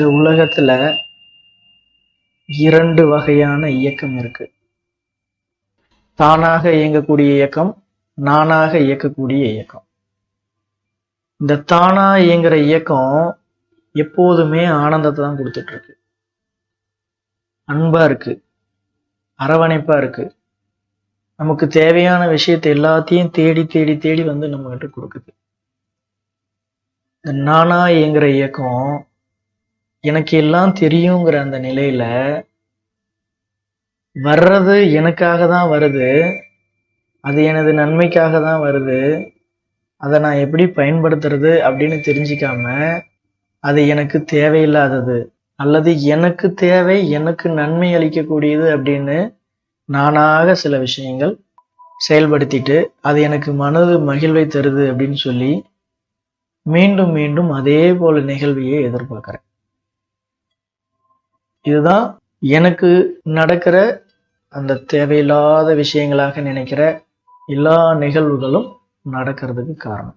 இந்த உலகத்துல இரண்டு வகையான இயக்கம் இருக்கு. தானாக இயங்கக்கூடிய இயக்கம் நானாக இயக்கக்கூடிய இயக்கம். இந்த தானா இயங்குற இயக்கம் எப்போதுமே ஆனந்தத்தை தான் கொடுத்துட்டு இருக்கு அன்பா இருக்கு அரவணைப்பா இருக்கு. நமக்கு தேவையான விஷயத்தை எல்லாத்தையும் தேடி தேடி தேடி வந்து நம்ம கிட்ட கொடுக்குது. இந்த நானா இயங்குற இயக்கம் எனக்கு எல்லாம் தெரியுங்கிற அந்த நிலையில வர்றது எனக்காக தான் வருது. அது எனது நன்மைக்காக தான் வருது. அதை நான் எப்படி பயன்படுத்துறது அப்படின்னு தெரிஞ்சிக்காம அது எனக்கு தேவையில்லாதது அல்லது எனக்கு தேவை எனக்கு நன்மை அளிக்கக்கூடியது அப்படின்னு நானாக சில விஷயங்கள் செயல்படுத்திட்டு அது எனக்கு மனது மகிழ்வை தருது அப்படின்னு சொல்லி மீண்டும் மீண்டும் அதே போல நிகழ்வையே எதிர்பார்க்குறேன். இதுதான் எனக்கு நடக்கிற அந்த தேவையில்லாத விஷயங்களாக நினைக்கிற எல்லா நிகழ்வுகளும் நடக்கிறதுக்கு காரணம்.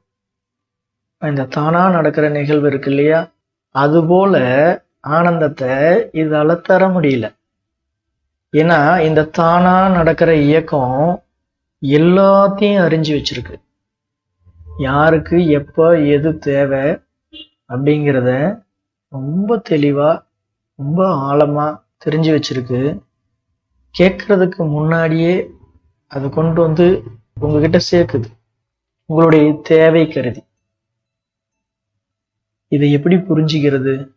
இந்த தானா நடக்கிற நிகழ்வு இருக்கு இல்லையா? அதுபோல ஆனந்தத்தை இதால தர முடியல. ஏன்னா இந்த தானா நடக்கிற இயக்கம் எல்லாத்தையும் அறிஞ்சு வச்சிருக்கு. யாருக்கு எப்போ எது தேவை அப்படிங்கிறத ரொம்ப தெளிவாக ரொம்ப ஆழமா தெரிஞ்சு வச்சிருக்கு. கேட்கறதுக்கு முன்னாடியே அதை கொண்டு வந்து உங்ககிட்ட சேர்க்குது. உங்களுடைய தேவை கருதி. இதை எப்படி புரிஞ்சுக்கிறது?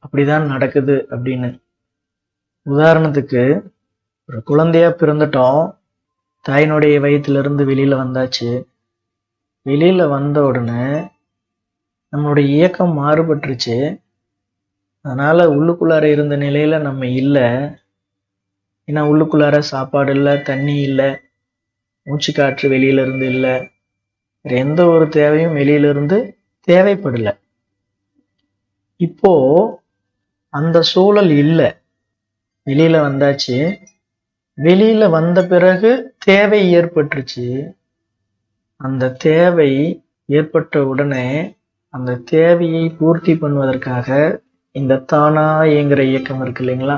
அப்படிதான் நடக்குது அப்படின்னு. உதாரணத்துக்கு ஒரு குழந்தையா பிறந்துட்டோம். தாயினுடைய வயிற்றுல இருந்து வெளியில வந்தாச்சு. வெளியில வந்த உடனே நம்மளுடைய இயக்கம் மாறுபட்டுருச்சு. அதனால உள்ளுக்குள்ளார இருந்த நிலையில நம்ம இல்லை. ஏன்னா உள்ளுக்குள்ளார சாப்பாடு இல்லை தண்ணி இல்லை மூச்சு காற்று வெளியில இருந்து இல்லை. வேற எந்த ஒரு தேவையும் வெளியில இருந்து தேவைப்படல. இப்போ அந்த சூழல் இல்லை. வெளியில வந்தாச்சு. வெளியில வந்த பிறகு தேவை ஏற்பட்டுருச்சு. அந்த தேவை ஏற்பட்ட உடனே அந்த தேவையை பூர்த்தி பண்ணுவதற்காக இந்த தானா இயங்குற இயக்கம் இருக்கு இல்லைங்களா?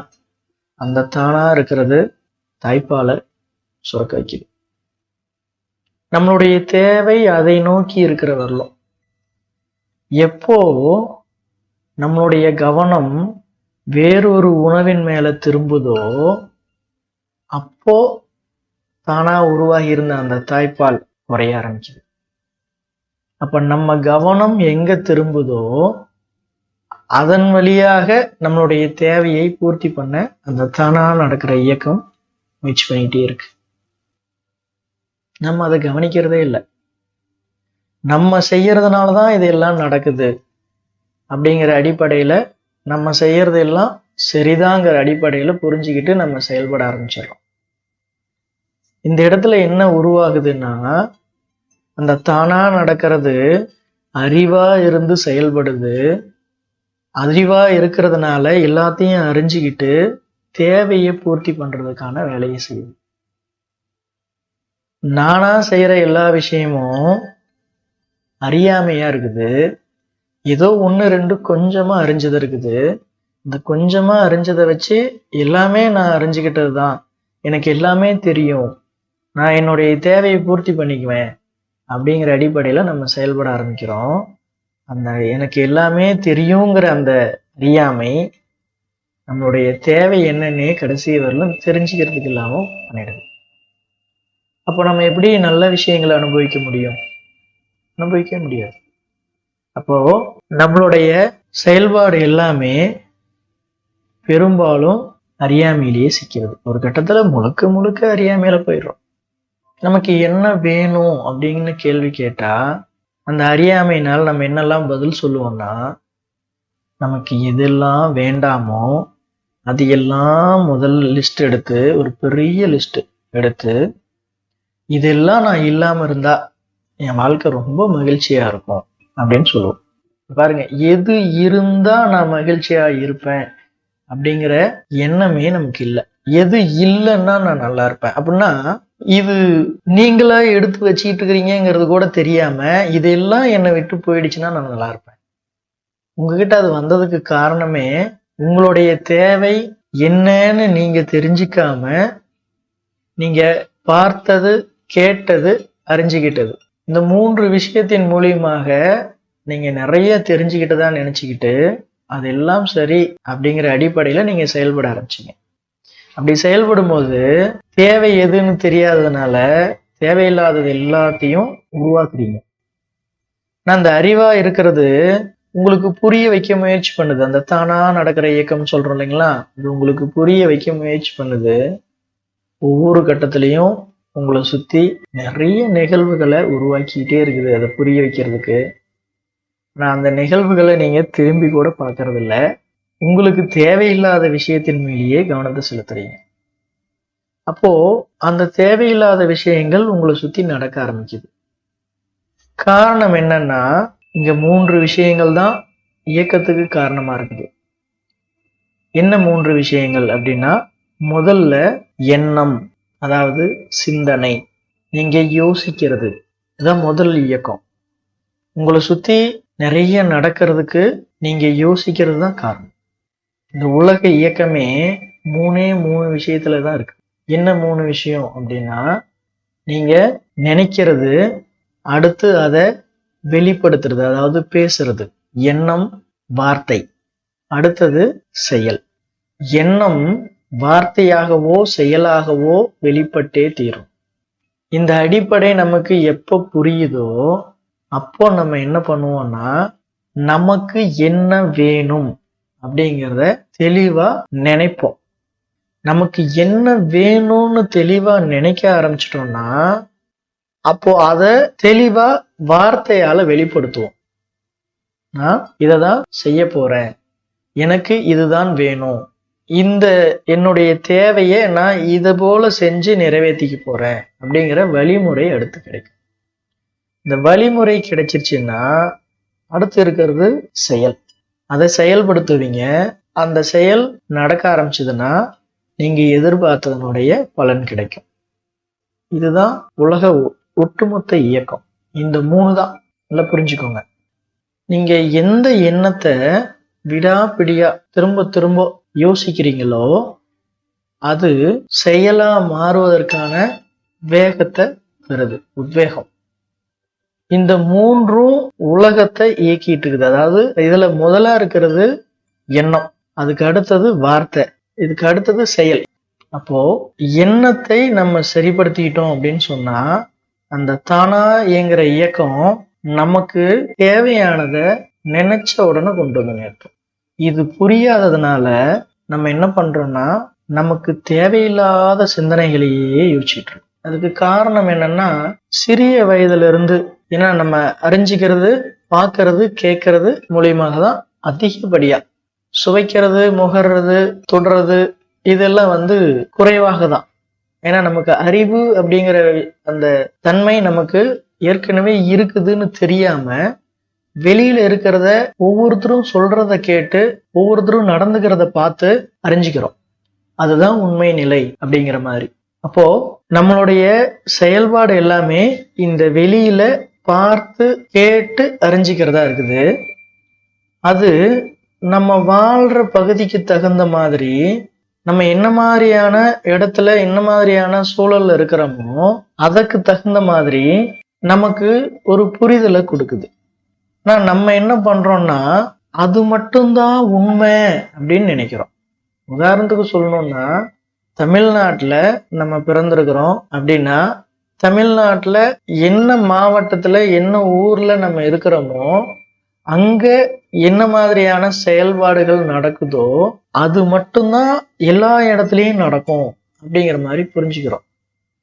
அந்த தானா இருக்கிறது தாய்ப்பாலை சுரக்க வைக்குது. நம்மளுடைய தேவை அதை நோக்கி இருக்கிற வரலாம். எப்போ நம்மளுடைய கவனம் வேறொரு உணவின் மேல திரும்புதோ அப்போ தானா உருவாகி இருந்த அந்த தாய்ப்பால் குறைய ஆரம்பிக்குது. அப்ப நம்ம கவனம் எங்க திரும்புதோ அதன் வழியாக நம்மளுடைய தேவையை பூர்த்தி பண்ண அந்த தானா நடக்கிற இயக்கம் முயற்சி பண்ணிகிட்டே இருக்கு. நம்ம அதை கவனிக்கிறதே இல்லை. நம்ம செய்யறதுனால தான் இதெல்லாம் நடக்குது அப்படிங்கிற அடிப்படையில நம்ம செய்யறது எல்லாம் சரிதாங்கிற அடிப்படையில புரிஞ்சுக்கிட்டு நம்ம செயல்பட ஆரம்பிச்சிடறோம். இந்த இடத்துல என்ன உருவாகுதுன்னா அந்த தானா நடக்கிறது அறிவா இருந்து செயல்படுது அறிவாக இருக்கிறதுனால எல்லாத்தையும் அறிஞ்சுக்கிட்டு தேவையை பூர்த்தி பண்றதுக்கான வேலையை செய்யுது. நானா செய்யற எல்லா விஷயமும் அறியாமையா இருக்குது. ஏதோ ஒன்று ரெண்டு கொஞ்சமா அறிஞ்சது இருக்குது. இந்த கொஞ்சமா அறிஞ்சதை வச்சு எல்லாமே நான் அறிஞ்சுக்கிட்டது தான். எனக்கு எல்லாமே தெரியும். நான் என்னுடைய தேவையை பூர்த்தி பண்ணிக்குவேன் அப்படிங்கிற அடிப்படையில நம்ம செயல்பட ஆரம்பிக்கிறோம். அந்த எனக்கு எல்லாமே தெரியுங்கிற அந்த அறியாமை நம்மளுடைய தேவை என்னன்னே கடைசி வரலும் தெரிஞ்சுக்கிறதுக்கு இல்லாமல் பண்ணிடுது. அப்போ நம்ம எப்படி நல்ல விஷயங்களை அனுபவிக்க முடியும்? அனுபவிக்க முடியாது. அப்போ நம்மளுடைய செயல்பாடு எல்லாமே பெரும்பாலும் அறியாமையிலேயே சிக்கிறது. ஒரு கட்டத்தில் முழுக்க முழுக்க அறியாமையில போயிடுறோம். நமக்கு என்ன வேணும் அப்படின்னு கேள்வி கேட்டால் அந்த அறியாமையினால் நம்ம என்னெல்லாம் பதில் சொல்லுவோம்னா நமக்கு எதெல்லாம் வேண்டாமோ அது எல்லாம் முதல் லிஸ்ட் எடுத்து ஒரு பெரிய லிஸ்ட் எடுத்து இதெல்லாம் நான் இல்லாமல் இருந்தா என் வாழ்க்கை ரொம்ப மகிழ்ச்சியா இருக்கும் அப்படின்னு சொல்லுவோம். பாருங்க எது இருந்தா நான் மகிழ்ச்சியா இருப்பேன் அப்படிங்கிற எண்ணமே நமக்கு இல்லை. எது இல்லைன்னா நான் நல்லா இருப்பேன். அப்படின்னா இது நீங்களா எடுத்து வச்சுக்கிட்டு இருக்கிறீங்கிறது கூட தெரியாம இதெல்லாம் என்னை விட்டு போயிடுச்சுன்னா நான் நல்லா இருப்பேன். உங்ககிட்ட அது வந்ததுக்கு காரணமே உங்களுடைய தேவை என்னன்னு நீங்க தெரிஞ்சுக்காம நீங்க பார்த்தது கேட்டது அறிஞ்சுக்கிட்டது இந்த மூன்று விஷயத்தின் மூலியமாக நீங்க நிறைய தெரிஞ்சுக்கிட்டதா நினைச்சுக்கிட்டு அதெல்லாம் சரி அப்படிங்கிற அடிப்படையில நீங்க செயல்பட ஆரம்பிச்சீங்க. அப்படி செயல்படும் போது தேவை எதுன்னு தெரியாததுனால தேவையில்லாதது எல்லாத்தையும் உருவாக்குறீங்க. நான் அந்த அறிவா இருக்கிறது உங்களுக்கு புரிய வைக்க முயற்சி பண்ணுது. அந்த தானா நடக்கிற இயக்கம் சொல்றோம் இல்லைங்களா? இது உங்களுக்கு புரிய வைக்க முயற்சி பண்ணுது. ஒவ்வொரு கட்டத்திலையும் உங்களை சுத்தி நிறைய நிகழ்வுகளை உருவாக்கிக்கிட்டே இருக்குது அதை புரிய வைக்கிறதுக்கு. நான் அந்த நிகழ்வுகளை நீங்க திரும்பி கூட பார்க்கறது உங்களுக்கு தேவையில்லாத விஷயத்தின் மேலேயே கவனத்தை செலுத்துறீங்க. அப்போ அந்த தேவையில்லாத விஷயங்கள் உங்களை சுத்தி நடக்க ஆரம்பிக்குது. காரணம் என்னன்னா இங்க மூன்று விஷயங்கள் தான் இயக்கத்துக்கு காரணமா இருக்குது. என்ன மூன்று விஷயங்கள் அப்படின்னா முதல்ல எண்ணம் அதாவது சிந்தனை. நீங்க யோசிக்கிறது இதான் முதல் இயக்கம். உங்களை சுத்தி நிறைய நடக்கிறதுக்கு நீங்க யோசிக்கிறது தான் காரணம். இந்த உலக இயக்கமே மூணே மூணு விஷயத்துல தான் இருக்கு. என்ன மூணு விஷயம் அப்படின்னா நீங்க நினைக்கிறது அடுத்து அதை வெளிப்படுத்துறது அதாவது பேசுறது. எண்ணம் வார்த்தை. அடுத்தது செயல். எண்ணம் வார்த்தையாகவோ செயலாகவோ வெளிப்பட்டே தீரும். இந்த அடிப்படை நமக்கு எப்போ புரியுதோ அப்போ நம்ம என்ன பண்ணுவோம்னா நமக்கு என்ன வேணும்? அப்படிங்கிறத தெளிவா நினைப்போம். நமக்கு என்ன வேணும்னு தெளிவா நினைக்க ஆரம்பிச்சிட்டோம்னா அப்போ அதை தெளிவா வார்த்தையால வெளிப்படுத்துவோம். நான் இதை தான் செய்ய போறேன். எனக்கு இதுதான் வேணும். இந்த என்னுடைய தேவையை நான் இதை போல செஞ்சு நிறைவேற்றிக்க போறேன் அப்படிங்கிற வழிமுறை அடுத்து கிடைக்கும். இந்த வழிமுறை கிடைச்சிருச்சுன்னா அடுத்து இருக்கிறது செயல். அதை செயல்படுத்துவீங்க. அந்த செயல் நடக்க ஆரம்பிச்சதுன்னா நீங்க எதிர்பார்த்ததனுடைய பலன் கிடைக்கும். இதுதான் உலக ஒ- ஒட்டுமொத்த இயக்கம். இந்த மூணு தான். நல்லா புரிஞ்சுக்கோங்க. நீங்க எந்த எண்ணத்தை விடாப்பிடியா திரும்ப திரும்ப யோசிக்கிறீங்களோ அது செயலா மாறுவதற்கான வேகத்தை பெறுது உத்வேகம். இந்த மூன்றும் உலகத்தை இயக்கிட்டு இருக்குது அதாவது இதுல முதலா இருக்கிறது எண்ணம். அதுக்கு அடுத்தது வார்த்தை. இதுக்கு அடுத்தது செயல். அப்போ எண்ணத்தை நம்ம சரிப்படுத்திக்கிட்டோம் அப்படின்னு சொன்னா அந்த தானா இயங்குற இயக்கம் நமக்கு தேவையானதை நினைச்ச உடனே கொண்டு வந்து நிறுத்தும் இது புரியாததுனால நம்ம என்ன பண்றோம்னா நமக்கு தேவையில்லாத சிந்தனைகளையே யோசிச்சுட்டு இருக்கோம். அதுக்கு காரணம் என்னன்னா சிறிய வயதுல இருந்து ஏன்னா நம்ம அறிஞ்சிக்கிறது பார்க்கறது கேட்கறது மூலியமாக தான் அதிகப்படியா. சுவைக்கிறது முகர்றது தொடுறது இதெல்லாம் வந்து குறைவாக தான் ஏன்னா நமக்கு அறிவு அப்படிங்கிற அந்த தன்மை நமக்கு ஏற்கனவே இருக்குதுன்னு தெரியாம வெளியில இருக்கிறத ஒவ்வொருத்தரும் சொல்றத கேட்டு ஒவ்வொருத்தரும் நடந்துக்கிறத பார்த்து அறிஞ்சுக்கிறோம். அதுதான் உண்மை நிலை அப்படிங்கிற மாதிரி. அப்போ நம்மளுடைய செயல்பாடு எல்லாமே இந்த வெளியில பார்த்து கேட்டு அறிஞ்சிக்கிறதா இருக்குது. அது நம்ம வாழ்ற பகுதிக்கு தகுந்த மாதிரி நம்ம என்ன மாதிரியான இடத்துல என்ன மாதிரியான சூழல்ல இருக்கிறோமோ அதற்கு தகுந்த மாதிரி நமக்கு ஒரு புரிதலை கொடுக்குது. நான் நம்ம என்ன பண்றோம்னா அது மட்டும்தான் உண்மை அப்படின்னு நினைக்கிறோம். உதாரணத்துக்கு சொல்லணும்னா தமிழ்நாட்டுல நம்ம பிறந்திருக்கிறோம் அப்படின்னா தமிழ்நாட்டுல என்ன மாவட்டத்துல என்ன ஊர்ல நம்ம இருக்கிறோமோ அங்க என்ன மாதிரியான செயல்பாடுகள் நடக்குதோ அது மட்டும்தான் எல்லா இடத்துலயும் நடக்கும் அப்படிங்கிற மாதிரி புரிஞ்சுக்கிறோம்.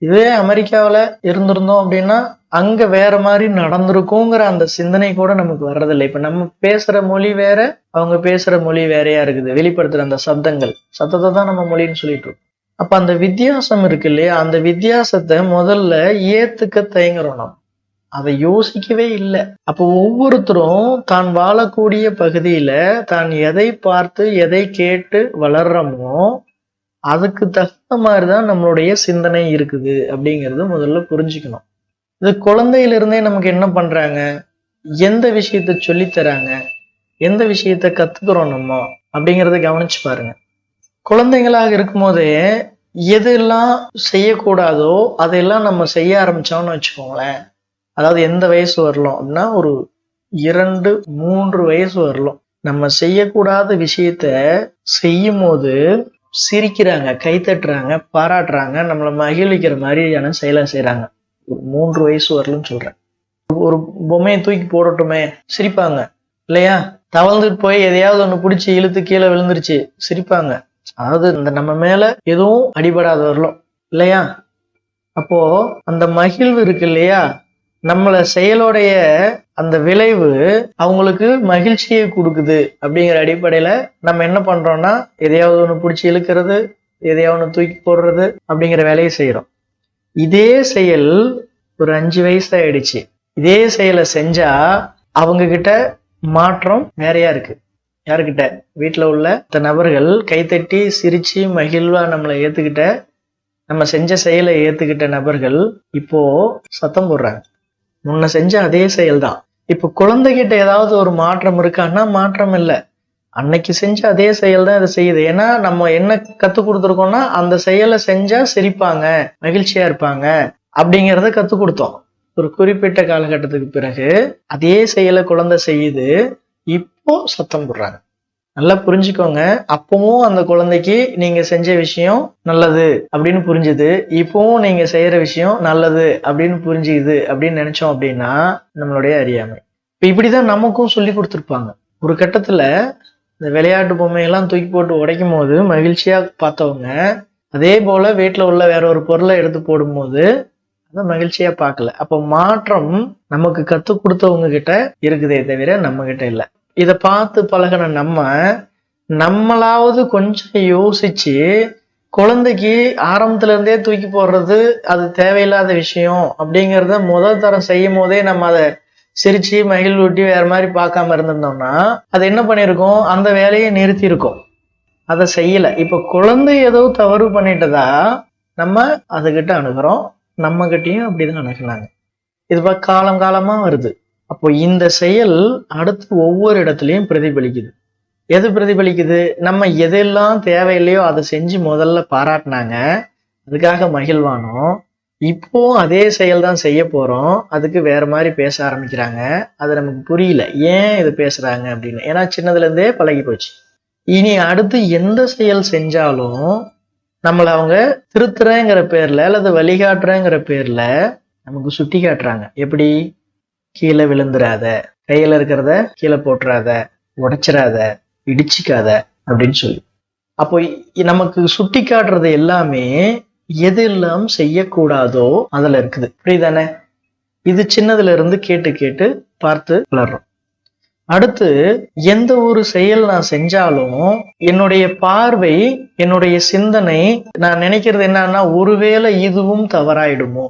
இதே அமெரிக்காவுல இருந்திருந்தோம் அப்படின்னா அங்க வேற மாதிரி நடந்திருக்குங்கிற அந்த சிந்தனை கூட நமக்கு வர்றதில்லை. இப்ப நம்ம பேசுற மொழி வேற அவங்க பேசுற மொழி வேறையா இருக்குது. வெளிப்படுத்துற அந்த சப்தங்கள் சத்தத்தை தான் நம்ம மொழின்னு சொல்லிட்டு இருக்கோம். அப்ப அந்த வித்தியாசம் இருக்கு இல்லையா? அந்த வித்தியாசத்தை முதல்ல ஏத்துக்க தயங்குறோம் அதை யோசிக்கவே இல்லை. அப்போ ஒவ்வொருத்தரும் தான் வாழக்கூடிய பகுதியில தான் எதை பார்த்து எதை கேட்டு வளர்றோமோ அதுக்கு தகுந்த மாதிரிதான் நம்மளுடைய சிந்தனை இருக்குது அப்படிங்கிறது முதல்ல புரிஞ்சுக்கணும். இது குழந்தையிலிருந்தே நமக்கு என்ன பண்றாங்க? எந்த விஷயத்த சொல்லித் தராங்க? எந்த விஷயத்த கத்துக்கிறோம் நம்ம? அப்படிங்கிறத கவனிச்சு பாருங்க. குழந்தைங்களாக இருக்கும்போதே எதெல்லாம் செய்யக்கூடாதோ அதையெல்லாம் நம்ம செய்ய ஆரம்பிச்சோம்னு வச்சுக்கோங்களேன். அதாவது எந்த வயசு வரலாம் அப்படின்னா ஒரு இரண்டு மூன்று வயசு வரலாம் நம்ம செய்யக்கூடாத விஷயத்த செய்யும் போது சிரிக்கிறாங்க கைத்தட்டுறாங்க பாராட்டுறாங்க நம்மளை மகிழ்விக்கிற மாதிரியான செயலை செய்கிறாங்க ஒரு மூன்று வயசு வரலன்னு சொல்கிறேன் ஒரு பொம்மையை தூக்கி போடட்டுமே சிரிப்பாங்க. இல்லையா? தவழ்ந்துட்டு போய் எதையாவது ஒண்ணு பிடிச்சி இழுத்து கீழே விழுந்துருச்சு சிரிப்பாங்க. அதாவது இந்த நம்ம மேல எதுவும் அடிபடாத வரலும் இல்லையா? அப்போ அந்த மகிழ்வு இருக்கு இல்லையா? நம்மள செயலோடைய அந்த விளைவு அவங்களுக்கு மகிழ்ச்சியை கொடுக்குது அப்படிங்கிற அடிப்படையில நம்ம என்ன பண்றோம்னா எதையாவது ஒண்ணு பிடிச்சி இழுக்கிறது எதையாவது ஒண்ணு தூக்கி போடுறது அப்படிங்கிற வேலையை செய்யறோம் இதே செயல் ஒரு அஞ்சு வயசு ஆயிடுச்சு. இதே செயலை செஞ்சா அவங்க கிட்ட மாற்றம் வேறையா இருக்கு. யாருக்கிட்ட? வீட்டுல உள்ள இந்த நபர்கள் கைத்தட்டி சிரிச்சு மகிழ்வா நம்மளை ஏத்துக்கிட்ட நம்ம செஞ்ச செயலை ஏத்துக்கிட்ட நபர்கள் இப்போ சத்தம் போடுறாங்க. முன்ன செஞ்ச அதே செயல்தான். இப்போ குழந்தைகிட்ட ஏதாவது ஒரு மாற்றம் இருக்கான்னா மாற்றம் இல்லை. அன்னைக்கு செஞ்ச அதே செயல் தான் இதை செய்யுது. ஏன்னா நம்ம என்ன கற்றுக் கொடுத்துருக்கோம்னா அந்த செயலை செஞ்சா சிரிப்பாங்க மகிழ்ச்சியா இருப்பாங்க அப்படிங்கிறத கற்றுக் கொடுத்தோம். ஒரு குறிப்பிட்ட காலகட்டத்துக்கு பிறகு அதே செயலை குழந்தை செய்யுது. இப்போ சத்தம் போடுறாங்க. நல்லா புரிஞ்சுக்கோங்க. அப்பவும் அந்த குழந்தைக்கு நீங்க செஞ்ச விஷயம் நல்லது அப்படின்னு புரிஞ்சுது. இப்பவும் நீங்க செய்யற விஷயம் நல்லது அப்படின்னு புரிஞ்சுது அப்படின்னு நினைச்சோம் அப்படின்னா நம்மளுடைய அறியாமை. இப்ப இப்படிதான் நமக்கும் சொல்லி கொடுத்துருப்பாங்க. ஒரு கட்டத்துல இந்த விளையாட்டு பொம்மையெல்லாம் தூக்கி போட்டு உடைக்கும் போது மகிழ்ச்சியா பார்த்தவங்க அதே போல வீட்டுல உள்ள வேற ஒரு பொருளை எடுத்து போடும்போது அதை மகிழ்ச்சியா பார்க்கல. அப்போ மாற்றம் நமக்கு கத்து கொடுத்தவங்க கிட்ட இருக்குதே தவிர நம்ம கிட்ட இல்லை. இதை பார்த்து பழகின நம்ம நம்மளாவது கொஞ்சம் யோசிச்சு குழந்தைக்கு ஆரம்பத்துல இருந்தே தூக்கி போடுறது அது தேவையில்லாத விஷயம் அப்படிங்கிறத முதல் தரம் செய்யும் போதே நம்ம அதை சிரிச்சு மகிழ்வூட்டி வேற மாதிரி பார்க்காம இருந்திருந்தோம்னா அது என்ன பண்ணியிருக்கோம்? அந்த வேலையை நிறுத்தி இருக்கோம் அதை செய்யல. இப்ப குழந்தை ஏதோ தவறு பண்ணிட்டதா நம்ம அதுகிட்ட அணுகிறோம். நம்ம கிட்டயும் அப்படிதான் அணுகுனாங்க இது பா காலம் காலமா வருது. அப்போ இந்த செயல் அடுத்து ஒவ்வொரு இடத்துலையும் பிரதிபலிக்குது. எது பிரதிபலிக்குது? நம்ம எதெல்லாம் தேவையில்லையோ அதை செஞ்சு முதல்ல பாராட்டினாங்க. அதுக்காக மகிழ்வானோம். இப்போ அதே செயல் தான் செய்ய போறோம். அதுக்கு வேற மாதிரி பேச ஆரம்பிக்கிறாங்க. அது நமக்கு புரியல. ஏன் இது பேசுறாங்க அப்படின்னு. ஏன்னா சின்னதுல இருந்தே பழகி போச்சு. இனி அடுத்து எந்த செயல் செஞ்சாலும் நம்மளை அவங்க திருத்துறேங்கிற பேர்ல அல்லது வழிகாட்டுறேங்கிற பேர்ல நமக்கு சுட்டி காட்டுறாங்க. எப்படி? கீழே விழுந்துராத கையில இருக்கிறத கீழே போட்டுறாத உடைச்சிடாத இடிச்சிக்காத அப்படின்னு சொல்லி. அப்போ நமக்கு சுட்டி காட்டுறது எல்லாமே எதெல்லாம் செய்யக்கூடாதோ அதுல இருக்குது. புரியுதானே? இது சின்னதுல இருந்து கேட்டு கேட்டு பார்த்து வளர்றோம். அடுத்து எந்த ஒரு செயல் நான் செஞ்சாலும் என்னுடைய பார்வை என்னுடைய சிந்தனை நான் நினைக்கிறது என்னன்னா ஒருவேளை இதுவும் தவறாயிடுமோ?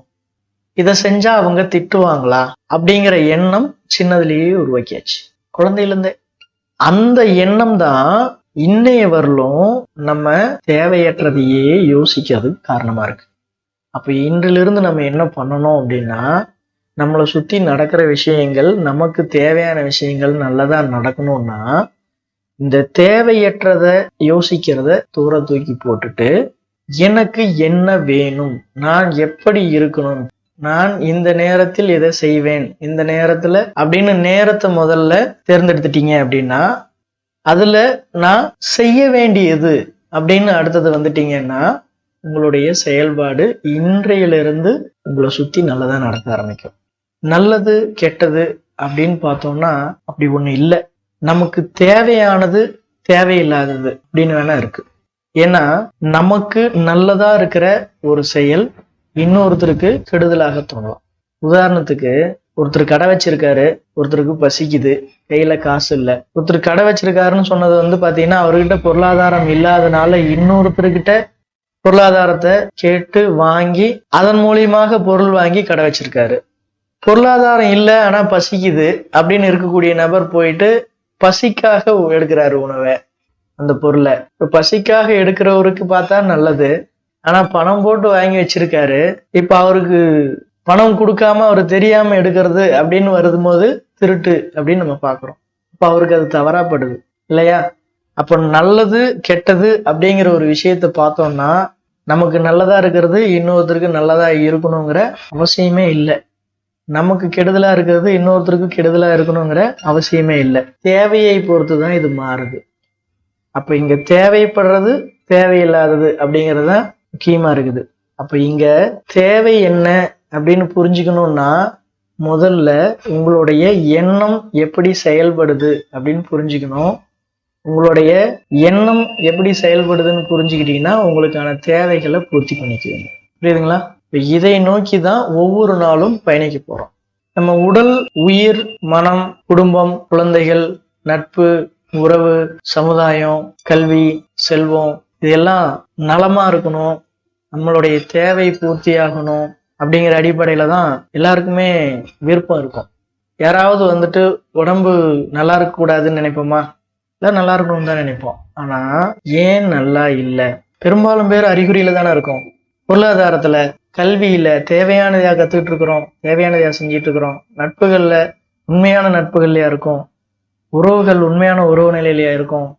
இதை செஞ்சா அவங்க திட்டுவாங்களா? அப்படிங்கிற எண்ணம் சின்னதுலயே உருவாக்கியாச்சு. குழந்தையிலேருந்தே. அந்த எண்ணம் தான் இன்னைய வரலும் நம்ம தேவையற்றதையே யோசிக்கிறதுக்கு காரணமா இருக்கு. அப்ப இன்றிலிருந்து நம்ம என்ன பண்ணணும் அப்படின்னா நம்மளை சுத்தி நடக்கிற விஷயங்கள் நமக்கு தேவையான விஷயங்கள் நல்லதா நடக்கணும்னா இந்த தேவையற்றத யோசிக்கிறத தூர தூக்கி போட்டுட்டு எனக்கு என்ன வேணும்? நான் எப்படி இருக்கணும்? நான் இந்த நேரத்தில் இதை செய்வேன். இந்த நேரத்துல அப்படின்னு நேரத்தை முதல்ல தேர்ந்தெடுத்துட்டீங்க அப்படின்னா அதுல நான் செய்ய வேண்டியது அப்படின்னு அடுத்தது வந்துட்டீங்கன்னா உங்களுடைய செயல்பாடு இன்றையிலிருந்து உங்களை சுத்தி நல்லதா நடக்க ஆரம்பிக்கும். நல்லது கெட்டது அப்படின்னு பார்த்தோம்னா அப்படி ஒண்ணு இல்லை. நமக்கு தேவையானது தேவையில்லாதது அப்படின்னு வேணா இருக்கு. ஏன்னா நமக்கு நல்லதா இருக்கிற ஒரு செயல் இன்னொருத்தருக்கு கெடுதலாக தோணலாம். உதாரணத்துக்கு ஒருத்தர் கடை வச்சிருக்காரு ஒருத்தருக்கு பசிக்குது கையில காசு இல்லை. ஒருத்தர் கடை வச்சிருக்காருன்னு சொன்னது வந்து பாத்தீங்கன்னா அவர்கிட்ட பொருளாதாரம் இல்லாதனால இன்னொருத்தர்கிட்ட பொருளாதாரத்தை கேட்டு வாங்கி அதன் மூலியமாக பொருள் வாங்கி கடை வச்சிருக்காரு. பொருளாதாரம் இல்லை ஆனா பசிக்குது அப்படின்னு இருக்கக்கூடிய நபர் போயிட்டு பசிக்காக எடுக்கிறாரு உணவை. அந்த பொருளை. பசிக்காக எடுக்கிறவருக்கு பார்த்தா நல்லது. ஆனா பணம் போட்டு வாங்கி வச்சிருக்காரு. இப்ப அவருக்கு பணம் கொடுக்காம அவர் தெரியாம எடுக்கிறது அப்படின்னு வரும்போது திருட்டு அப்படின்னு நம்ம பாக்குறோம். இப்ப அவருக்கு அது தவறாப்படுது. இல்லையா? அப்ப நல்லது கெட்டது அப்படிங்கிற ஒரு விஷயத்த பார்த்தோம்னா நமக்கு நல்லதா இருக்கிறது இன்னொருத்தருக்கு நல்லதா இருக்கணுங்கிற அவசியமே இல்லை. நமக்கு கெடுதலா இருக்கிறது இன்னொருத்தருக்கு கெடுதலா இருக்கணுங்கிற அவசியமே இல்லை. தேவையை பொறுத்து தான் இது மாறுது. அப்ப இங்க தேவைப்படுறது தேவையில்லாதது அப்படிங்கிறது முக்கியமாக முக்கியமா இருக்குது. அப்ப இங்க தேவை என்ன அப்படின்னு புரிஞ்சுக்கணும்னா முதல்ல உங்களுடைய எண்ணம் எப்படி செயல்படுது அப்படின்னு புரிஞ்சுக்கணும். உங்களுடைய எண்ணம் எப்படி செயல்படுதுன்னு புரிஞ்சுக்கிட்டீங்கன்னா உங்களுக்கான தேவைகளை பூர்த்தி பண்ணிக்குவீங்க புரியுதுங்களா? இப்போ இதை நோக்கி தான் ஒவ்வொரு நாளும் பயணிக்க போறோம். நம்ம உடல் உயிர் மனம் குடும்பம் குழந்தைகள் நட்பு உறவு சமுதாயம் கல்வி செல்வம் இதெல்லாம் நலமா இருக்கணும். நம்மளுடைய தேவை பூர்த்தி ஆகணும் அப்படிங்கிற அடிப்படையில தான் எல்லாருக்குமே விருப்பம் இருக்கும். யாராவது வந்துட்டு உடம்பு நல்லா இருக்க கூடாதுன்னு நினைப்போமா? இல்லை நல்லா இருக்கணும்னு தான் நினைப்போம். ஆனா ஏன் நல்லா இல்லை? பெரும்பாலும் பேர் அறிகுறியில தானே இருக்கும். பொருளாதாரத்துல கல்வியில தேவையானதையா கத்துக்கிட்டு இருக்கிறோம் தேவையானதையா செஞ்சிட்டு இருக்கிறோம் நட்புகள்ல உண்மையான நட்புகள்லையா இருக்கும்? உறவுகள் உண்மையான உறவு நிலையிலையா இருக்கும்?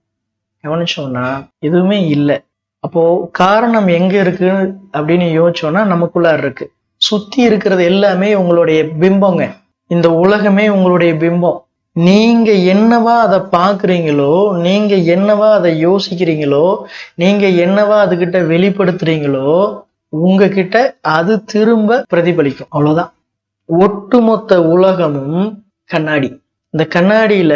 கவனிச்சோம்னா எதுவுமே இல்லை. அப்போ காரணம் எங்க இருக்கு அப்படின்னு யோசிச்சோம்னா நமக்குள்ளார இருக்கு. சுத்தி இருக்கிறது எல்லாமே உங்களுடைய பிம்பங்க. இந்த உலகமே உங்களுடைய பிம்பம். நீங்க என்னவா அதை பாக்குறீங்களோ நீங்க என்னவா அதை யோசிக்கிறீங்களோ நீங்க என்னவா அதுகிட்ட வெளிப்படுத்துறீங்களோ உங்ககிட்ட அது திரும்ப பிரதிபலிக்கும். அவ்வளவுதான். ஒட்டுமொத்த உலகமும் கண்ணாடி. இந்த கண்ணாடியில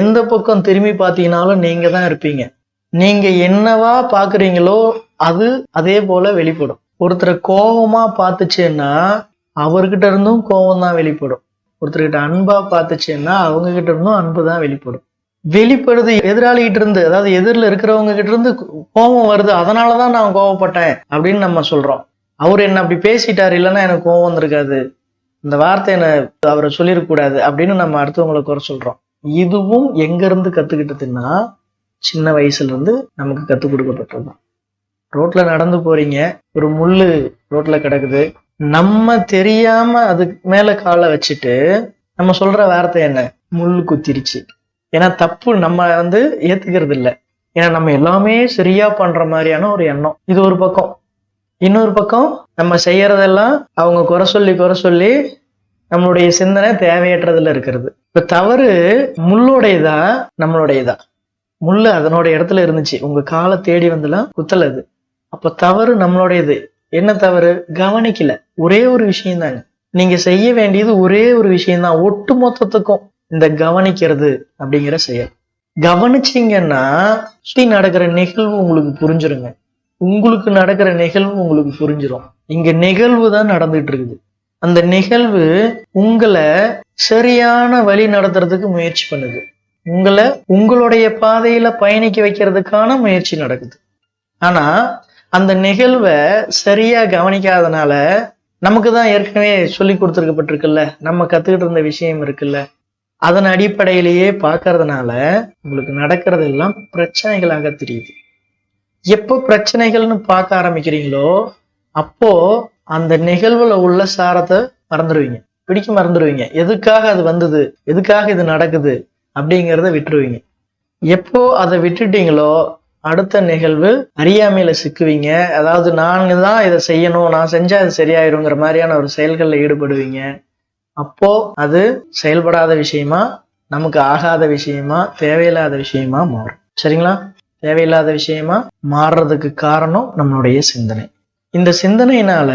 எந்த பக்கம் திரும்பி பார்த்தீங்கன்னாலும் நீங்க தான் இருப்பீங்க. நீங்க என்னவா பாக்குறீங்களோ அது அதே போல வெளிப்படும். ஒருத்தரை கோபமா பார்த்துச்சுன்னா அவர்கிட்ட இருந்தும் கோபம் தான் வெளிப்படும். ஒருத்தர்கிட்ட அன்பா பார்த்துச்சுன்னா அவங்க கிட்ட இருந்தும் அன்பு தான் வெளிப்படும். வெளிப்படுது எதிராளிகிட்ட இருந்து அதாவது எதிரில் இருக்கிறவங்க கிட்ட இருந்து கோபம் வருது அதனாலதான் நான் கோவப்பட்டேன் அப்படின்னு நம்ம சொல்றோம். அவர் என்ன அப்படி பேசிட்டாரு இல்லைன்னா எனக்கு கோபம் வந்திருக்காது. இந்த வார்த்தை என்ன அவரை சொல்லிடக்கூடாது அப்படின்னு நம்ம அடுத்தவங்களை குறை சொல்றோம். இதுவும் எங்க இருந்து கத்துக்கிட்டதுன்னா சின்ன வயசுலேருந்து நமக்கு கற்றுக் கொடுக்கப்பட்டதுதான் ரோட்ல நடந்து போறீங்க ஒரு முள்ளு ரோட்ல கிடக்குது நம்ம தெரியாம அதுக்கு மேல காலை வச்சுட்டு நம்ம சொல்ற வார்த்தை என்ன? முள் குத்திருச்சு. ஏன்னா தப்பு நம்ம வந்து ஏத்துக்கிறது இல்லை ஏன்னா நம்ம எல்லாமே சரியா பண்ற மாதிரியான ஒரு எண்ணம். இது ஒரு பக்கம். இன்னொரு பக்கம் நம்ம செய்யறதெல்லாம் அவங்க குறை சொல்லி குறை சொல்லி நம்மளுடைய சிந்தனை தேவையற்றதுல இருக்கிறது. இப்ப தவறு முள்ளுடையதா நம்மளுடையதா? முள்ளு அதனோட இடத்துல இருந்துச்சு. உங்க காலை தேடி வந்துலாம் குத்தல அது. அப்ப தவறு நம்மளுடையது. என்ன தவறு? கவனிக்கல. ஒரே ஒரு விஷயம் தாங்க நீங்க செய்ய வேண்டியது ஒரே ஒரு விஷயம் தான் ஒட்டு மொத்தத்துக்கும் இந்த கவனிக்கிறது அப்படிங்கிற செயல். கவனிச்சீங்கன்னா சுத்தி நடக்கிற நிகழ்வு உங்களுக்கு புரிஞ்சிருங்க. உங்களுக்கு நடக்கிற நிகழ்வு உங்களுக்கு புரிஞ்சிடும் இங்க நிகழ்வு தான் நடந்துட்டு இருக்குது. அந்த நிகழ்வு உங்களை சரியான வழி நடத்துறதுக்கு முயற்சி பண்ணுது. உங்களை உங்களுடைய பாதையில பயணிக்க வைக்கிறதுக்கான முயற்சி நடக்குது. ஆனா அந்த நிகழ்வை சரியா கவனிக்காதனால நமக்கு தான் ஏற்கனவே சொல்லி கொடுத்துருக்கப்பட்டிருக்குல்ல நம்ம கத்துக்கிட்டு இருந்த விஷயம் இருக்குல்ல அதன் அடிப்படையிலேயே பார்க்கறதுனால உங்களுக்கு நடக்கிறது எல்லாம் பிரச்சனைகளாக தெரியுது. எப்போ பிரச்சனைகள்னு பார்க்க ஆரம்பிக்கிறீங்களோ அப்போ அந்த நிகழ்வுல உள்ள சாரத்தை மறந்துடுவீங்க. பிடிக்க மறந்துடுவீங்க. எதுக்காக அது வந்தது? எதுக்காக இது நடக்குது? அப்படிங்கிறத விட்டுருவீங்க. எப்போ அதை விட்டுட்டீங்களோ அடுத்த நிகழ்வு அறியாமையில சிக்குவீங்க. அதாவது நான் தான் இதை செய்யணும் நான் செஞ்சா அது சரியாயிருங்கிற மாதிரியான ஒரு செயல்களில் ஈடுபடுவீங்க. அப்போ அது செயல்படாத விஷயமா நமக்கு ஆகாத விஷயமா தேவையில்லாத விஷயமா மாறும். சரிங்களா? தேவையில்லாத விஷயமா மாறுறதுக்கு காரணம் நம்மளுடைய சிந்தனை. இந்த சிந்தனையினால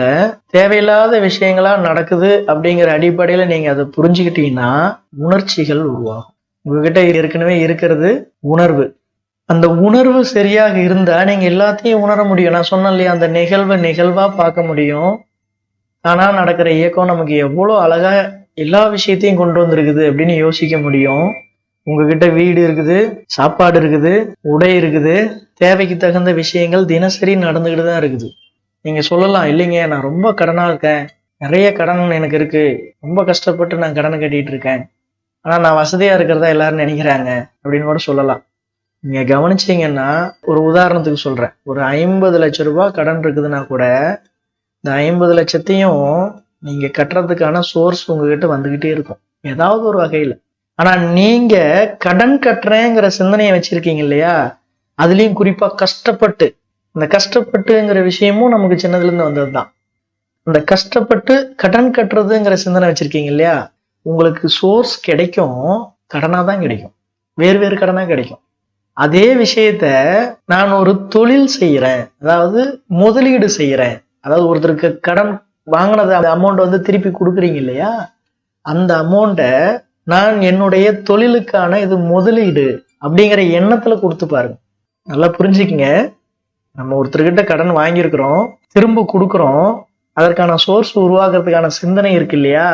தேவையில்லாத விஷயங்களா நடக்குது அப்படிங்கிற அடிப்படையில நீங்க அதை புரிஞ்சுக்கிட்டீங்கன்னா உணர்ச்சிகள் உருவாகும். உங்ககிட்ட ஏற்கனவே இருக்கிறது உணர்வு. அந்த உணர்வு சரியாக இருந்தா நீங்க எல்லாத்தையும் உணர முடியும். நான் சொன்னேன் இல்லையா அந்த நிகழ்வை நிகழ்வா பார்க்க முடியும். ஆனா நடக்கிற இயக்கம் நமக்கு எவ்வளோ அழகா எல்லா விஷயத்தையும் கொண்டு வந்திருக்குது அப்படின்னு யோசிக்க முடியும். உங்ககிட்ட வீடு இருக்குது சாப்பாடு இருக்குது உடை இருக்குது. தேவைக்கு தகுந்த விஷயங்கள் தினசரி நடந்துகிட்டு தான் இருக்குது. நீங்க சொல்லலாம் இல்லைங்க நான் ரொம்ப கடனா இருக்கேன். நிறைய கடன் எனக்கு இருக்கு. ரொம்ப கஷ்டப்பட்டு நான் கடனை கட்டிட்டு இருக்கேன். ஆனால் நான் வசதியாக இருக்கிறதா எல்லாரும் நினைக்கிறாங்க அப்படின்னு கூட சொல்லலாம். நீங்கள் கவனிச்சீங்கன்னா ஒரு உதாரணத்துக்கு சொல்கிறேன் ஒரு ஐம்பது லட்ச ரூபாய் கடன் இருக்குதுன்னா கூட இந்த ஐம்பது லட்சத்தையும் நீங்கள் கட்டுறதுக்கான சோர்ஸ் உங்ககிட்ட வந்துக்கிட்டே இருக்கும். ஏதாவது ஒரு வகையில். ஆனால் நீங்கள் கடன் கட்டுறேங்கிற சிந்தனையை வச்சுருக்கீங்க இல்லையா? அதுலேயும் குறிப்பாக கஷ்டப்பட்டு இந்த கஷ்டப்பட்டுங்கிற விஷயமும் நமக்கு சின்னதுலேருந்து வந்தது வந்ததுதான். இந்த கஷ்டப்பட்டு கடன் கட்டுறதுங்கிற சிந்தனை வச்சுருக்கீங்க இல்லையா? உங்களுக்கு சோர்ஸ் கிடைக்கும் கடனாக தான் கிடைக்கும். வேறு வேறு கடனாக கிடைக்கும். அதே விஷயத்த நான் ஒரு தொழில் செய்கிறேன் அதாவது முதலீடு செய்கிறேன் அதாவது ஒருத்தருக்கு கடன் வாங்கினது அந்த அமௌண்ட் வந்து திருப்பி கொடுக்குறீங்க இல்லையா? அந்த அமௌண்ட்டை நான் என்னுடைய தொழிலுக்கான இது முதலீடு அப்படிங்கிற எண்ணத்தில் கொடுத்து பாருங்க. நல்லா புரிஞ்சுக்கங்க. நம்ம ஒருத்தர்கிட்ட கடன் வாங்கியிருக்கிறோம் திரும்ப கொடுக்குறோம். அதற்கான சோர்ஸ் உருவாக்குறதுக்கான சிந்தனை இருக்கு இல்லையா?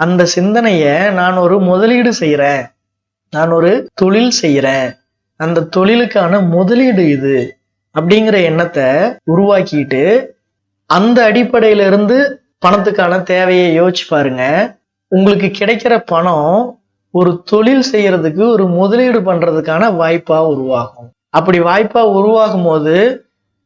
அந்த சிந்தனையை நான் ஒரு முதலீடு செய்கிறேன் நான் ஒரு தொழில் செய்கிறேன் அந்த தொழிலுக்கான முதலீடு இது அப்படிங்கிற எண்ணத்தை உருவாக்கிட்டு அந்த அடிப்படையில இருந்து பணத்துக்கான தேவையை யோசிச்சு பாருங்க. உங்களுக்கு கிடைக்கிற பணம் ஒரு தொழில் செய்யறதுக்கு ஒரு முதலீடு பண்றதுக்கான வாய்ப்பா உருவாகும். அப்படி வாய்ப்பா உருவாகும் போது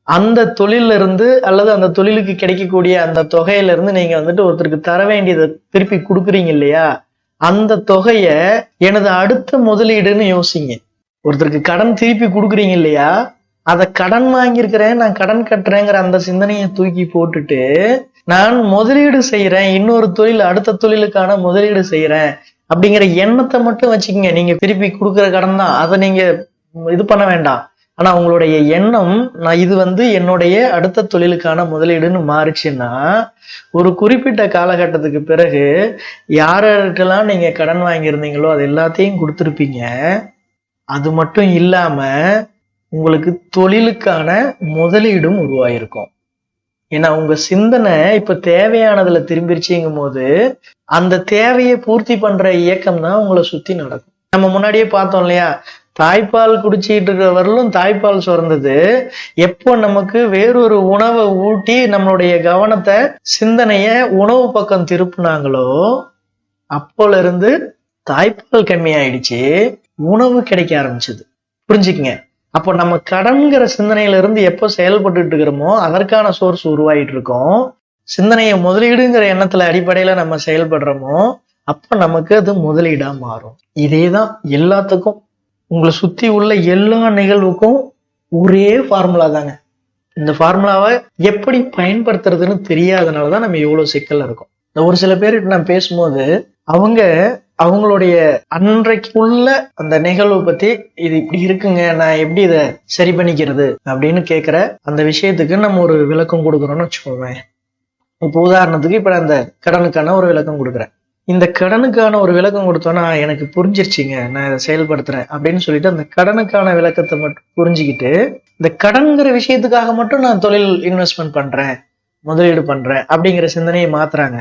அந்த தொழிலிருந்து இருந்து அல்லது அந்த தொழிலுக்கு கிடைக்கக்கூடிய அந்த தொகையில இருந்து நீங்க வந்துட்டு ஒருத்தருக்கு தர வேண்டியதை திருப்பி கொடுக்குறீங்க இல்லையா? அந்த தொகைய எனது அடுத்த முதலீடுன்னு யோசிங்க. ஒருத்தருக்கு கடன் திருப்பி கொடுக்குறீங்க இல்லையா? அதை கடன் வாங்கியிருக்கிறேன் நான் கடன் கட்டுறேங்கிற அந்த சிந்தனையை தூக்கி போட்டுட்டு நான் முதலீடு செய்யறேன் இன்னொரு தொழில் அடுத்த தொழிலுக்கான முதலீடு செய்யறேன் அப்படிங்கிற எண்ணத்தை மட்டும் வச்சுக்கோங்க. நீங்க திருப்பி கொடுக்குற கடன் தான். அதை நீங்க இது பண்ண வேண்டாம். ஆனா அவங்களுடைய எண்ணம் நான் இது வந்து என்னுடைய அடுத்த தொழிலுக்கான முதலீடுன்னு மாறுச்சுன்னா ஒரு குறிப்பிட்ட காலகட்டத்துக்கு பிறகு யாருக்கெல்லாம் நீங்க கடன் வாங்கியிருந்தீங்களோ அது எல்லாத்தையும் கொடுத்துருப்பீங்க. அது மட்டும் இல்லாம உங்களுக்கு தொழிலுக்கான முதலீடும் உருவாயிருக்கும். ஏன்னா உங்க சிந்தனை இப்ப தேவையானதுல திரும்பிருச்சுங்கும் போது அந்த தேவையை பூர்த்தி பண்ற இயக்கம் தான் உங்களை சுத்தி நடக்கும். நம்ம முன்னாடியே பார்த்தோம் இல்லையா? தாய்ப்பால் குடிச்சிட்டு இருக்கிறவர்களும் தாய்ப்பால் சுரந்தது. எப்போ நமக்கு வேறொரு உணவை ஊட்டி நம்மளுடைய கவனத்தை சிந்தனைய உணவு பக்கம் திருப்புனாங்களோ அப்போல இருந்து தாய்ப்பால் கம்மியாயிடுச்சு. உணவு கிடைக்க ஆரம்பிச்சது. புரிஞ்சுக்கங்க. அப்போ நம்ம கடன்கிற சிந்தனையில இருந்து எப்போ செயல்பட்டுட்டு இருக்கிறோமோ அதற்கான சோர்ஸ் உருவாயிட்டு இருக்கோம் சிந்தனையை முதலீடுங்கிற எண்ணத்துல அடிப்படையில நம்ம செயல்படுறோமோ அப்ப நமக்கு அது முதலீடா மாறும். இதே தான் எல்லாத்துக்கும் உங்களை சுத்தி உள்ள எல்லா நிகழ்வுக்கும் ஒரே ஃபார்முலா தாங்க. இந்த ஃபார்முலாவை எப்படி பயன்படுத்துறதுன்னு தெரியாதனால தான் நம்ம இவ்வளவு சிக்கலில் இருக்கோம். இந்த ஒரு சில பேர்கிட்ட நான் பேசும்போது அவங்க அவங்களுடைய அன்றைக்கு உள்ள அந்த நிகழ்வு பத்தி இது இப்படி இருக்குங்க நான் எப்படி இதை சரி பண்ணிக்கிறது அப்படின்னு கேட்குற அந்த விஷயத்துக்கு நம்ம ஒரு விளக்கம் கொடுக்குறோம்னு வச்சுக்கோங்க இப்போ உதாரணத்துக்கு இப்போ நான் அந்த கடனுக்கான ஒரு விளக்கம் கொடுக்குறேன். இந்த கடனுக்கான ஒரு விளக்கம் கொடுத்தோன்னா எனக்கு புரிஞ்சிருச்சுங்க. நான் இதை செயல்படுத்துறேன் அப்படின்னு சொல்லிட்டு அந்த கடனுக்கான விளக்கத்தை மட்டும் புரிஞ்சுக்கிட்டு இந்த கடன்கிற விஷயத்துக்காக மட்டும் நான் தொழில் இன்வெஸ்ட்மெண்ட் பண்றேன் முதலீடு பண்றேன் அப்படிங்கிற சிந்தனையை மாத்துறாங்க.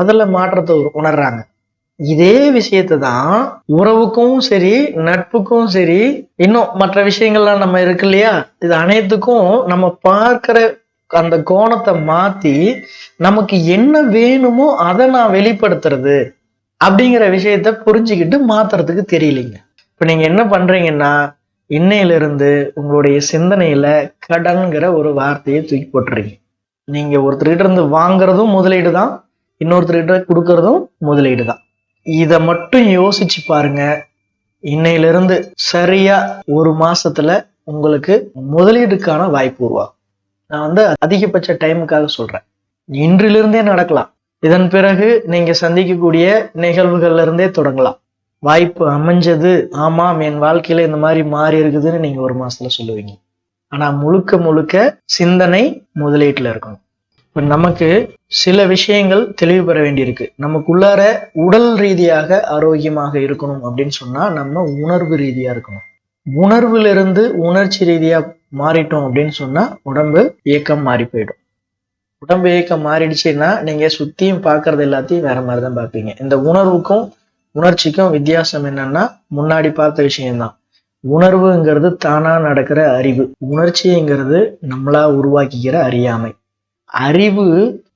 அதுல மாற்றத்தை உணர்றாங்க. இதே விஷயத்தை தான் உறவுக்கும் சரி நட்புக்கும் சரி இன்னும் மற்ற விஷயங்கள்லாம் நம்ம இருக்கு இல்லையா? இது அனைத்துக்கும் நம்ம பார்க்கிற அந்த கோணத்தை மாத்தி நமக்கு என்ன வேணுமோ அதை நான் வெளிப்படுத்துறது அப்படிங்கிற விஷயத்த புரிஞ்சுக்கிட்டு மாத்துறதுக்கு தெரியலைங்க. இப்ப நீங்க என்ன பண்றீங்கன்னா இன்னையில இருந்து உங்களுடைய சிந்தனையில கடன்கிற ஒரு வார்த்தையை தூக்கி போட்டுறீங்க. நீங்க ஒருத்தர்கிட்ட இருந்து வாங்குறதும் முதலீடு தான் இன்னொருத்தர்கிட்ட கொடுக்கறதும் முதலீடு தான். இதை மட்டும் யோசிச்சு பாருங்க. இன்னையில இருந்து சரியா ஒரு மாசத்துல உங்களுக்கு முதலீடுக்கான வாய்ப்பு உருவாகும். நான் வந்து அதிகபட்ச டைமுக்காக சொல்றேன். இன்றிலிருந்தே நடக்கலாம். இதன் பிறகு நீங்க சந்திக்கக்கூடிய நிகழ்வுகள்ல இருந்தே தொடங்கலாம். வாய்ப்பு அமைஞ்சது ஆமாம் என் வாழ்க்கையில இந்த மாதிரி மாறி இருக்குதுன்னு நீங்க ஒரு மாசத்துல சொல்லுவீங்க. ஆனா முழுக்க முழுக்க சிந்தனை முதலீட்டுல இருக்கணும். இப்ப நமக்கு சில விஷயங்கள் தெளிவு பெற வேண்டியிருக்கு. நமக்குள்ளார உடல் ரீதியாக ஆரோக்கியமாக இருக்கணும் அப்படின்னு சொன்னா நம்ம உணர்வு ரீதியா இருக்கணும். உணர்வுல இருந்து உணர்ச்சி ரீதியா மாறிட்டோம் அப்படின்னு சொன்னா உடம்பு இயக்கம் மாறி போயிடும். உடம்பு இயக்கம் மாறிடுச்சுன்னா நீங்க சுத்தியும் பார்க்கறது எல்லாத்தையும் வேற மாதிரி தான் பார்ப்பீங்க இந்த உணர்வுக்கும் உணர்ச்சிக்கும் வித்தியாசம் என்னன்னா முன்னாடி பார்த்த விஷயம்தான். உணர்வுங்கிறது தானா நடக்கிற அறிவு. உணர்ச்சிங்கிறது நம்மளா உருவாக்கிக்கிற அறியாமை. அறிவு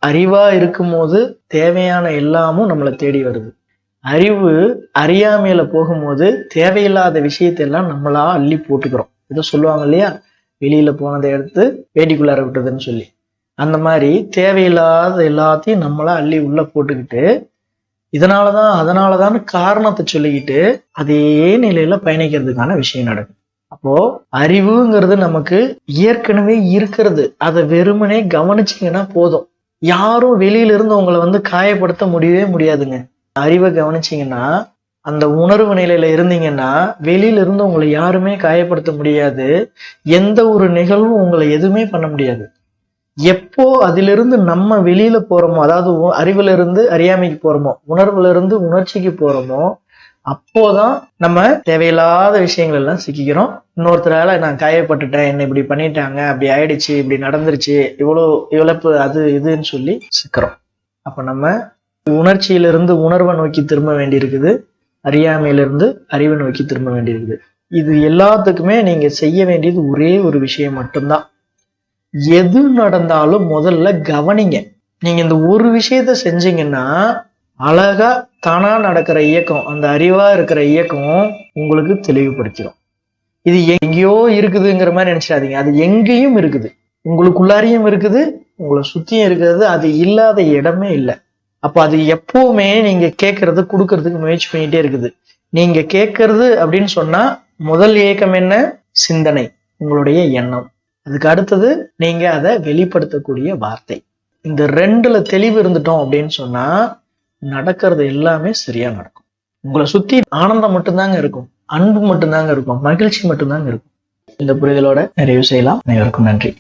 அறிவா இருக்கும்போது தேவையான எல்லாமும் நம்மளை தேடி வருது. அறிவு அறியாமையில போகும்போது தேவையில்லாத விஷயத்தெல்லாம் நம்மளா அள்ளி போட்டுக்கிறோம். இதை சொல்லுவாங்க இல்லையா? வெளியில போனதை எடுத்து வேட்டிக்குள்ளார விட்டதுன்னு சொல்லி. அந்த மாதிரி தேவையில்லாத எல்லாத்தையும் நம்மளா அள்ளி உள்ள போட்டுக்கிட்டு இதனாலதான் அதனாலதான் காரணத்தை சொல்லிக்கிட்டு அதே நிலையில பயணிக்கிறதுக்கான விஷயம் நடக்கும். அப்போ அறிவுங்கிறது நமக்கு ஏற்கனவே இருக்கிறது. அதை வெறுமனே கவனிச்சீங்கன்னா போதும். யாரும் வெளியில இருந்து உங்களை வந்து காயப்படுத்த முடியவே முடியாதுங்க. அறிவை கவனிச்சீங்கன்னா அந்த உணர்வு நிலையில இருந்தீங்கன்னா வெளியில இருந்து உங்களை யாருமே காயப்படுத்த முடியாது. எந்த ஒரு நிகழ்வும் உங்களை எதுவுமே பண்ண முடியாது. எப்போ அதிலிருந்து நம்ம வெளியில போறோமோ அதாவது அறிவுல இருந்து அறியாமைக்கு போறோமோ உணர்வுல இருந்து உணர்ச்சிக்கு போறோமோ அப்போதான் நம்ம தேவையில்லாத விஷயங்கள் எல்லாம் சிக்கிக்கிறோம். இன்னொருத்தரால நான் காயப்பட்டுட்டேன் என்ன இப்படி பண்ணிட்டாங்க அப்படி ஆயிடுச்சு இப்படி நடந்துருச்சு இவ்வளோ இழப்பு அது இதுன்னு சொல்லி சிக்கிறோம். அப்ப நம்ம உணர்ச்சியிலிருந்து உணர்வை நோக்கி திரும்ப வேண்டியிருக்குது. அறியாமையிலிருந்து அறிவை நோக்கி திரும்ப வேண்டியிருக்குது. இது எல்லாத்துக்குமே நீங்க செய்ய வேண்டியது ஒரே ஒரு விஷயம் மட்டும்தான். எது நடந்தாலும் முதல்ல கவனிங்க. நீங்க இந்த ஒரு விஷயத்த செஞ்சீங்கன்னா அழகா தானா நடக்கிற இயக்கம் அந்த அறிவா இருக்கிற இயக்கம் உங்களுக்கு தெளிவுபடுத்திடும் இது எங்கேயோ இருக்குதுங்கிற மாதிரி நினைச்சிடாதீங்க. அது எங்கேயும் இருக்குது. உங்களுக்குள்ளாரையும் இருக்குது உங்களை சுத்தியும் இருக்கிறது அது இல்லாத இடமே இல்லை. அப்போ அது எப்பவுமே நீங்க கேட்கறது கொடுக்கறதுக்கு முயற்சி பண்ணிட்டே இருக்குது. நீங்க கேட்கறது அப்படின்னு சொன்னா முதல் இயக்கம் என்ன? சிந்தனை உங்களுடைய எண்ணம். அதுக்கு அடுத்தது நீங்க அதை வெளிப்படுத்தக்கூடிய வார்த்தை. இந்த ரெண்டுல தெளிவு இருந்துட்டோம் அப்படின்னு சொன்னா நடக்கிறது எல்லாமே சரியா நடக்கும். உங்களை சுத்தி ஆனந்தம் மட்டும்தாங்க இருக்கும். அன்பு மட்டும்தாங்க இருக்கும். மகிழ்ச்சி மட்டும்தாங்க இருக்கும். இந்த புரிதலோட நிறைவு செய்யலாம். அனைவருக்கும் நன்றி.